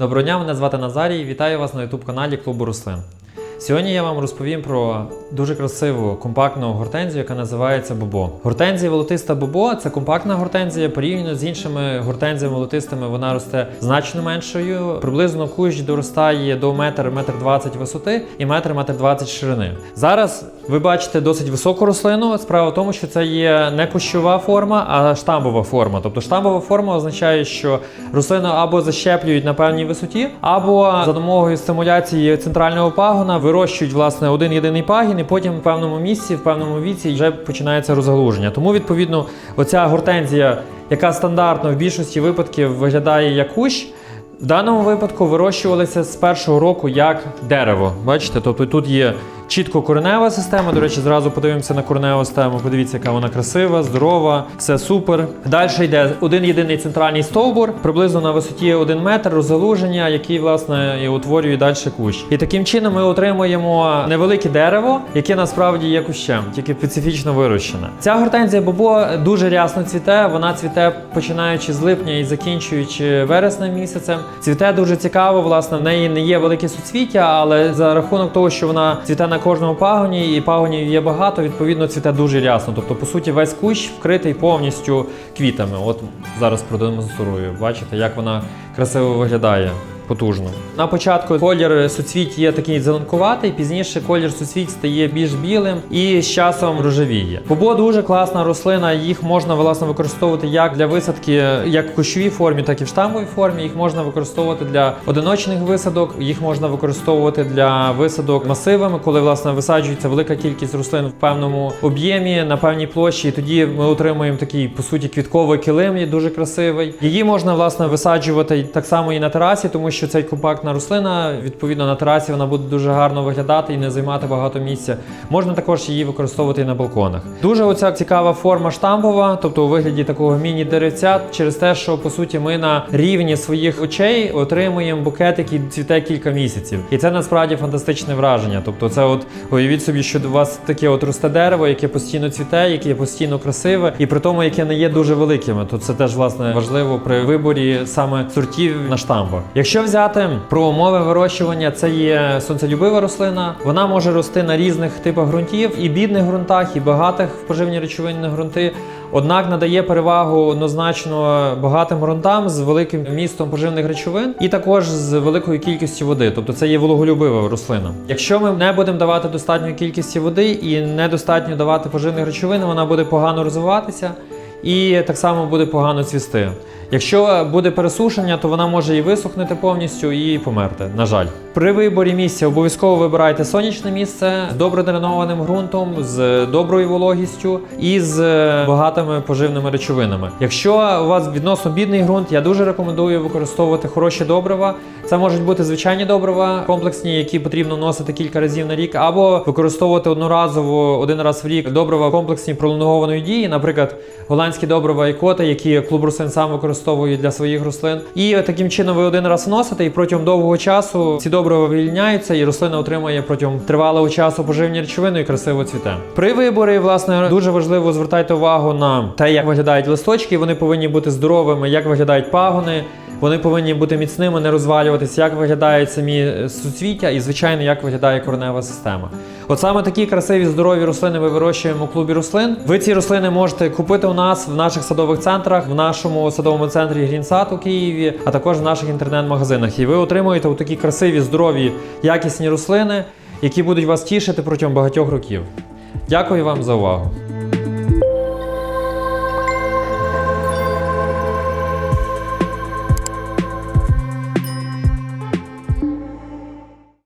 Доброго дня, мене звати Назарій. Вітаю вас на youtube каналі Клубу Рослин. Сьогодні я вам розповім про дуже красиву компактну гортензію, яка називається Бобо. Гортензія волотиста Бобо це компактна гортензія. Порівняно з іншими гортензіями волотистими вона росте значно меншою. Приблизно кущ доростає до метр, метр двадцять висоти і метр, метр двадцять ширини. Зараз ви бачите досить високу рослину. Справа в тому, що це є не кущова форма, а штамбова форма. Тобто штамбова форма означає, що рослину або защеплюють на певній висоті, або за допомогою стимуляції центрального пагона вирощують власне один єдиний пагін, і потім в певному місці, в певному віці вже починається розгалуження. Тому відповідно, оця гортензія, яка стандартно в більшості випадків виглядає як кущ. В даному випадку вирощувалися з першого року як дерево. Бачите, тобто тут є чітко коренева система. До речі, зразу подивимося на кореневу систему. Подивіться, яка вона красива, здорова, все супер. Далі йде один єдиний центральний стовбур, приблизно на висоті 1 метр розгалуження, який власне і утворює далі кущ. І таким чином ми отримуємо невелике дерево, яке насправді є кущем, тільки специфічно вирощене. Ця гортензія бобо дуже рясно цвіте. Вона цвіте починаючи з липня і закінчуючи вереснем місяцем. Цвіте дуже цікаво. Власне, в неї не є велике суцвіття, але за рахунок того, що вона цвіте на кожному пагоні, і пагонів є багато, відповідно цвіте дуже рясно. Тобто, по суті, весь кущ вкритий повністю квітами. От зараз продемонструю. Бачите, як вона красиво виглядає. Потужно. На початку колір суцвіть є такий зеленкуватий, пізніше колір суцвіть стає більш білим і з часом рожевіє. Бобо дуже класна рослина, їх можна власне використовувати як для висадки, як в кущовій формі, так і в штамбовій формі. Їх можна використовувати для одиночних висадок, їх можна використовувати для висадок масивами, коли власне висаджується велика кількість рослин в певному об'ємі на певній площі. І тоді ми отримуємо такий по суті квітковий килим, дуже красивий. Її можна власне висаджувати так само і на терасі, тому що це компактна рослина. Відповідно на терасі вона буде дуже гарно виглядати і не займати багато місця. Можна також її використовувати і на балконах. Дуже оця цікава форма штампова, тобто у вигляді такого міні-деревця, через те, що по суті ми на рівні своїх очей отримуємо букет, який цвіте кілька місяців. І це насправді фантастичне враження. Тобто, це от уявіть собі, що у вас таке от росте дерево, яке постійно цвіте, яке постійно красиве, і при тому, яке не є дуже великими. То це теж власне важливо при виборі саме сортів на штамбах. Якщо взяти про умови вирощування, це є сонцелюбива рослина. Вона може рости на різних типах ґрунтів, і бідних ґрунтах, і багатих в поживні речовини ґрунти. Однак надає перевагу однозначно багатим ґрунтам з великим вмістом поживних речовин і також з великою кількістю води. Тобто це є вологолюбива рослина. Якщо ми не будемо давати достатньої кількості води і недостатньо давати поживних речовин, вона буде погано розвиватися і так само буде погано цвісти. Якщо буде пересушення, то вона може і висохнути повністю і померти. На жаль, при виборі місця обов'язково вибирайте сонячне місце з добре дренованим ґрунтом, з доброю вологістю і з багатими поживними речовинами. Якщо у вас відносно бідний ґрунт, я дуже рекомендую використовувати хороші добрива. Це можуть бути звичайні добрива, комплексні, які потрібно вносити кілька разів на рік, або використовувати одноразово один раз в рік добрива комплексні пролонгованої дії, наприклад, голландські добрива і коти, які клуб рослин сам використовує для своїх рослин. І таким чином ви один раз вносите, і протягом довгого часу ці добрива вивільняються, і рослина отримує протягом тривалого часу поживні речовини і красиво цвіте. При виборі, власне, дуже важливо звертайте увагу на те, як виглядають листочки. Вони повинні бути здоровими, як виглядають пагони. Вони повинні бути міцними, не розвалюватися, як виглядають самі суцвіття і, звичайно, як виглядає коренева система. От саме такі красиві здорові рослини ми вирощуємо у клубі рослин. Ви ці рослини можете купити у нас в наших садових центрах, в нашому садовому центрі Грінсад у Києві, а також в наших інтернет-магазинах. І ви отримуєте такі красиві, здорові, якісні рослини, які будуть вас тішити протягом багатьох років. Дякую вам за увагу.